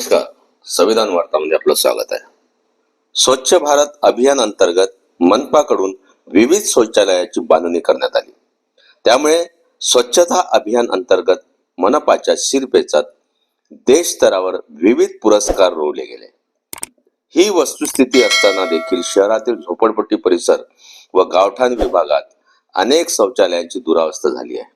नमस्कार. संविधान वार्तामध्ये आपलं स्वागत आहे. स्वच्छ भारत अभियान अंतर्गत मनपाकडून विविध शौचालयाची बांधणी करण्यात आली. त्यामुळे स्वच्छता अभियान अंतर्गत मनपाच्या शिरपेचात देश स्तरावर विविध पुरस्कार रोवले गेले. ही वस्तुस्थिती असताना देखील शहरातील झोपडपट्टी परिसर व गावठाण विभागात अनेक शौचालयांची दुरावस्था झाली आहे.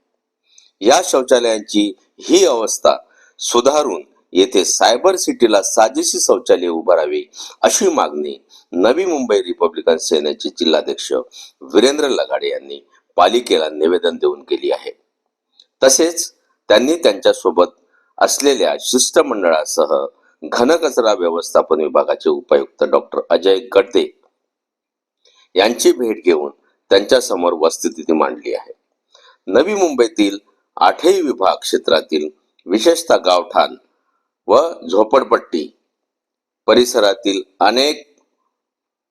या शौचालयांची ही अवस्था सुधारून येथे सायबर सिटीला साजेशी शौचालय उभारावे अशी मागणी नवी मुंबई रिपब्लिकन सेनेचे जिल्हाध्यक्ष वीरेंद्र लगाडे यांनी पालिकेला निवेदन देऊन केली आहे. तसेच त्यांनी त्यांच्यासोबत असलेल्या शिष्टमंडळासह घनकचरा व्यवस्थापन विभागाचे उपायुक्त डॉक्टर अजय गडदे यांची भेट घेऊन त्यांच्यासमोर वस्तुस्थिती मांडली आहे. नवी मुंबईतील आठही विभाग क्षेत्रातील विशेषतः गावठाण व झोपडपट्टी परिसरातील अनेक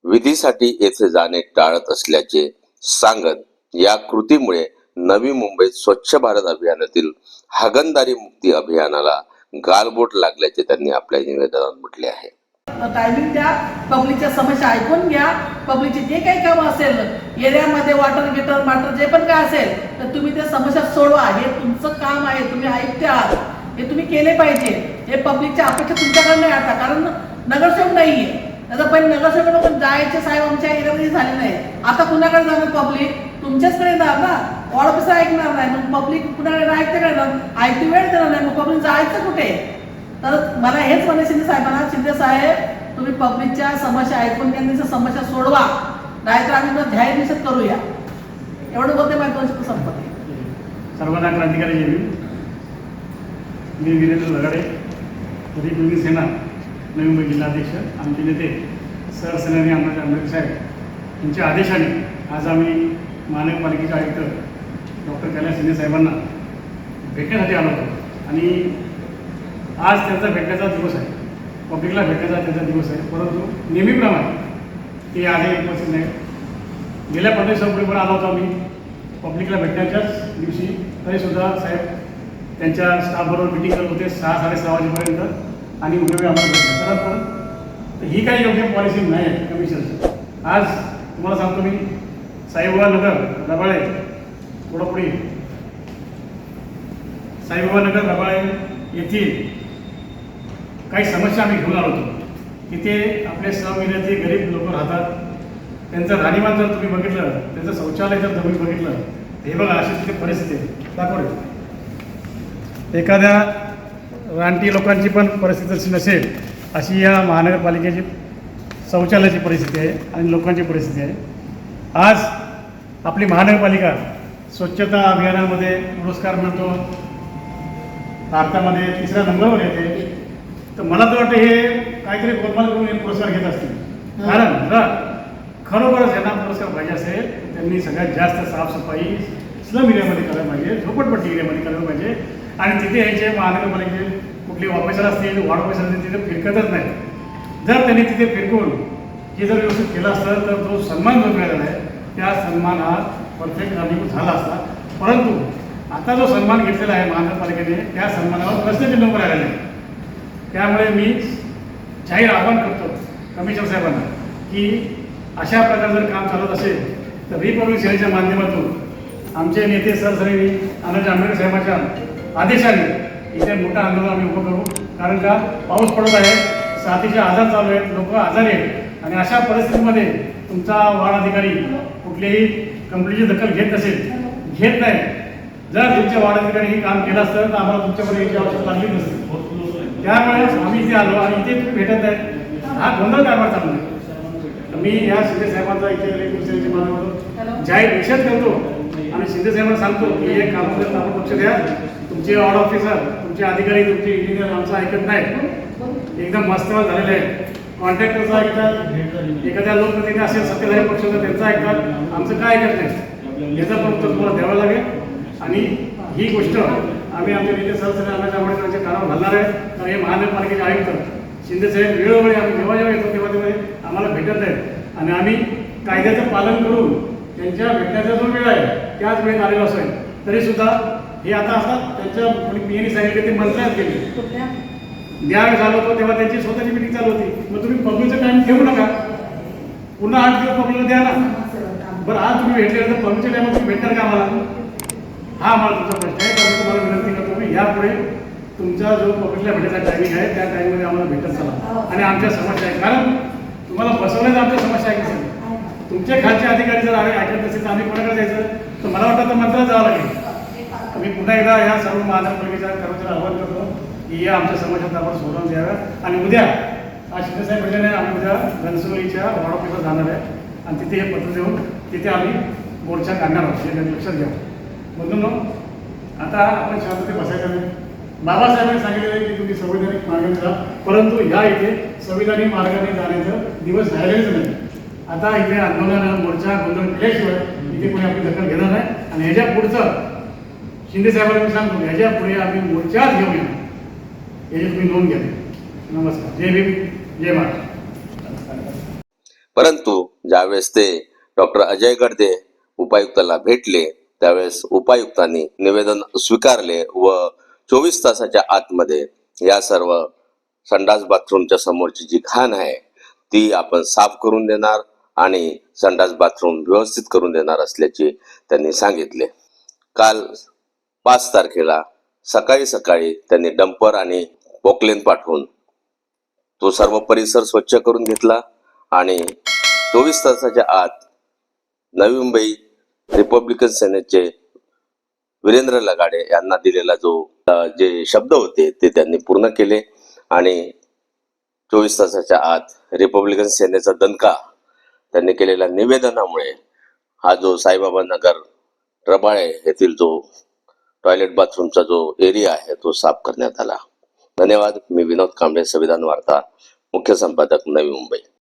विधीसाठी येथे जाणे टाळत असल्याचे सांगत या कृतीमुळे नवी मुंबईत स्वच्छ भारत अभियानातील हागणदारी मुक्ती अभियानाला गालबोट लागल्याचे त्यांनी आपल्या निवेदनात म्हटले आहे. टायमिंग द्या. पब्लिकच्या समस्या ऐकून घ्या. पब्लिकचे जे काही काम असेल एरियामध्ये वॉटर गिटर माटर जे पण काय असेल तर तुम्ही त्या समस्या सोडवा. हे तुमचं काम आहे. तुम्ही ऐकते आहात. हे तुम्ही केले पाहिजे. हे पब्लिकच्या अपेक्षा तुमच्याकडे नाही आता कारण नगरसेवक नाहीये. आता पण नगरसेवक पण जायचे साहेब आमच्या एरियामध्ये झाले नाही. आता कुणाकडे जाणार पब्लिक तुमच्याचकडे येणार ना. वॉर्ड ऑफिसर ऐकणार नाही. मग पब्लिक कुणाकडे ऐकते करणार ऐकती वेळ देणार नाही. मग पब्लिक जायचं कुठे? तर मला हेच म्हणे शिंदे साहेबांना. शिंदे साहेब तुम्ही पब्लिकच्या समस्या ऐकून त्यांच्या समस्या सोडवा. नाहीतर आम्ही मग ध्याय निषेध करूया. एवढं बोलते माझ्या दोनशे संपत्ती सर्वांना क्रांतिकारी जय भीम. मी वीरेंद्र तरी रिपब्लिकन सेना नवी मुंबई जिल्हाध्यक्ष आमचे नेते सरसेनानी आमदार आंबेडकर साहेब यांच्या आदेशाने आज आम्ही महानगरपालिकेचे आयुक्त डॉक्टर कैलास शिंदे साहेबांना भेटण्यासाठी आलो होतो. आणि आज त्यांचा भेटण्याचा दिवस आहे. पब्लिकला भेटण्याचा त्यांचा दिवस आहे. परंतु नेहमीप्रमाणे ते आजही उपस्थित नाही गेल्या पंधरा दिवसापूर्वी पण आलो होतो आम्ही. पब्लिकला भेटण्याच्याच दिवशी तरीसुद्धा साहेब त्यांच्या स्टाफबरोबर मिटिंग करत होते सहा साडेसहा वाजेपर्यंत. आणि उपयोगी आम्हाला तर ही काही योग्य पॉलिसी नाही आहे कमिशनची आज तुम्हाला सांगतो मी साईबाबा नगर रबाळे थोडंपुढे साईबाबा नगर रबाळे येथील काही समस्या आम्ही घेऊन आलो होतो. तिथे आपले सहविद्यार्थी गरीब लोक राहतात. त्यांचं राहणीमान जर तुम्ही बघितलं त्यांचं शौचालय जर तुम्ही बघितलं हे बघा अशी तिथे परिस्थिती आहे. दाखवले एखाद्या रानटी लोकांची पण परिस्थिती अशी नसेल अशी या महानगरपालिकेची शौचालयाची परिस्थिती आहे आणि लोकांची परिस्थिती आहे. आज आपली महानगरपालिका स्वच्छता अभियानामध्ये पुरस्कार मिळतो. भारतामध्ये तिसऱ्या नंबरवर येते. तर मला तर वाटतं हे काहीतरी गोलमाल करून हे पुरस्कार घेत असतील. कारण जर खरोखरच यांना पुरस्कार पाहिजे असेल त्यांनी सगळ्यात जास्त साफसफाई स्लम एरियामध्ये करायला पाहिजे झोपडपट्टी एरियामध्ये करायला पाहिजे. आणि तिथे यायचे महानगरपालिकेचे कुठले ऑफिसर असतील वॉर्ड ऑफिसर असतील तिथे फिरकतच नाही जर त्यांनी तिथे फिरकून हे जर व्यवस्थित केलं असतं तर जो सन्मान जो मिळालेला आहे त्या सन्मान हा परफेक्ट कारणीभूत झाला असता. परंतु आता जो सन्मान घेतलेला आहे महानगरपालिकेने त्या सन्मानावर प्रश्नचिन्ह उभं राहिलेलं आहे. त्यामुळे मी जाहीर आवाहन करतो कमिशनर साहेबांना की अशा प्रकारे जर काम चालत असेल तर रिपब्लिक सेनेच्या माध्यमातून आमचे नेते सरसरी अनंत आंबेडकर साहेबांच्या आदेशाने इथे मोठं आंदोलन आम्ही उभं करू. कारण का पाऊस पडत आहे साथीचे आजार चालू आहेत लोक आजारी आहेत. आणि अशा परिस्थितीमध्ये तुमचा वार्ड अधिकारी कुठल्याही कंपनीची दखल घेत नसेल घेत नाही. जर तुमच्या वार्ड अधिकारी हे काम केलं असतं तर आम्हाला तुमच्याकडे याची आवश्यकता लागली नसती. त्यामुळे आम्ही इथे आलो आणि इथे भेटत आहे. हा गोंधळ कारभार चालू आहे. मी या शिंदे साहेबांचा इथे जाहीर निषेध करतो आणि शिंदे साहेबांना सांगतो की हे कामाकडे आपण लक्ष द्या. तुमचे वॉर्ड ऑफिसर तुमचे अधिकारी तुमचे इंजिनियर आमचं ऐकत नाही एकदम मस्तवाद झालेले आहे. कॉन्ट्रॅक्टरचं ऐकतात. एखाद्या लोकप्रतिनिधी असेल सत्ताधारी पक्षाचा त्यांचं ऐकतात. आमचं काय ऐकत नाही याचा पण उत्तर तुम्हाला द्यावं लागेल. आणि ही गोष्ट आम्ही आमच्या नेते सरसरी अण्णाच्या आंबेडकरांच्या कानावर घालणार आहे. कारण हे महानगरपालिकेचे आयुक्त शिंदे साहेब वेळोवेळी आम्ही जेव्हा जेव्हा येतो तेव्हा तेव्हा आम्हाला भेटत आहेत आणि आम्ही कायद्याचं पालन करून त्यांच्या भेटण्याचा जो वेळ आहे त्याच वेळेत आलेलो असेल तरी सुद्धा हे आता असतात त्यांच्या कोणी पीएनी सांगितले ते मंत्र्यात गेले ज्यावेळेस आलो होतो तेव्हा त्यांची स्वतःची मिटिंग चालू होती. मग तुम्ही पब्लिकचा टाइम ठेवू नका. पुन्हा आठ दिवस पब्लिकला द्या ना. बरं आज तुम्ही भेटले तर पब्लिकच्या टाइमात तुम्ही भेटणार का आम्हाला? हा आम्हाला तुमचा प्रश्न आहे. तर मी तुम्हाला विनंती करतो की यापुढे तुमचा जो पब्लिकला भेटायचा टायमिंग आहे त्या टाईममध्ये आम्हाला भेटत चला. आणि आमच्या समस्या आहे कारण तुम्हाला बसवण्याचं आमच्या समस्या आहे सर तुमचे खालचे अधिकारी जर आम्ही ऐकत नसेल तर आम्ही कोणाकडे जायचं? तर मला वाटतं तर मंत्रात जावं लागेल. मी पुन्हा एकदा या सर्व महानगरपालिकेच्या कर्मचाऱ्यांना आवाहन करतो की या आमच्या समस्या आपण सोडून द्याव्या आणि उद्या आज शिंदेसाहेब भेटल्याने आम्ही उद्या घनसोलीच्या वॉर्ड ऑफिसला जाणार आहे. आणि तिथे हे पत्र देऊन तिथे आम्ही मोर्चा काढणार आहोत. हे लक्षात घ्या म्हणून आता आपण शांतते बसायचं नाही बाबासाहेबांनी सांगितलेलं की तुम्ही संविधानिक मार्गाने जा परंतु या इथे संविधानिक मार्गाने जाण्याचं दिवस राहिलेच नाही. आता इथे आंदोलन मोर्चा गोंधळ केल्याशिवाय इथे कोणी आपली दखल घेणार नाही. आणि ह्याच्या पुढचं शिंदे साहेबांनी मी सांगतो ह्याच्या पुढे आम्ही मोर्चाच घेऊया याची तुम्ही नोंद घ्या नमस्कार. जय भीम जय महाराष्ट्र. परंतु ज्यावेळेस ते डॉक्टर अजय गडदे उपायुक्ताला भेटले त्यावेळेस उपायुक्तांनी निवेदन स्वीकारले व चोवीस तासाच्या आतमध्ये या सर्व संडास बाथरूमच्या समोरची जी घाण आहे ती आपण साफ करून देणार आणि संडास बाथरूम व्यवस्थित करून देणार असल्याचे त्यांनी सांगितले. काल पाच तारखेला सकाळी सकाळी त्यांनी डंपर आणि पोकलेन पाठवून तो सर्व परिसर स्वच्छ करून घेतला आणि चोवीस तासाच्या आत नवी मुंबई रिपब्लिकन सेनेचे वीरेंद्र लगाडे यांना दिलेला जो जे शब्द होते ते त्यांनी पूर्ण केले आणि चोवीस तासाच्या आत रिपब्लिकन सेनेचा दणका त्यांनी केलेल्या निवेदनामुळे हा जो साईबाबा नगर रबाळे येथील जो टॉयलेट बाथरूमचा जो एरिया आहे तो साफ करण्यात आला. धन्यवाद. मी विनोद कांबळे संविधान वार्ता मुख्य संपादक नवी मुंबई.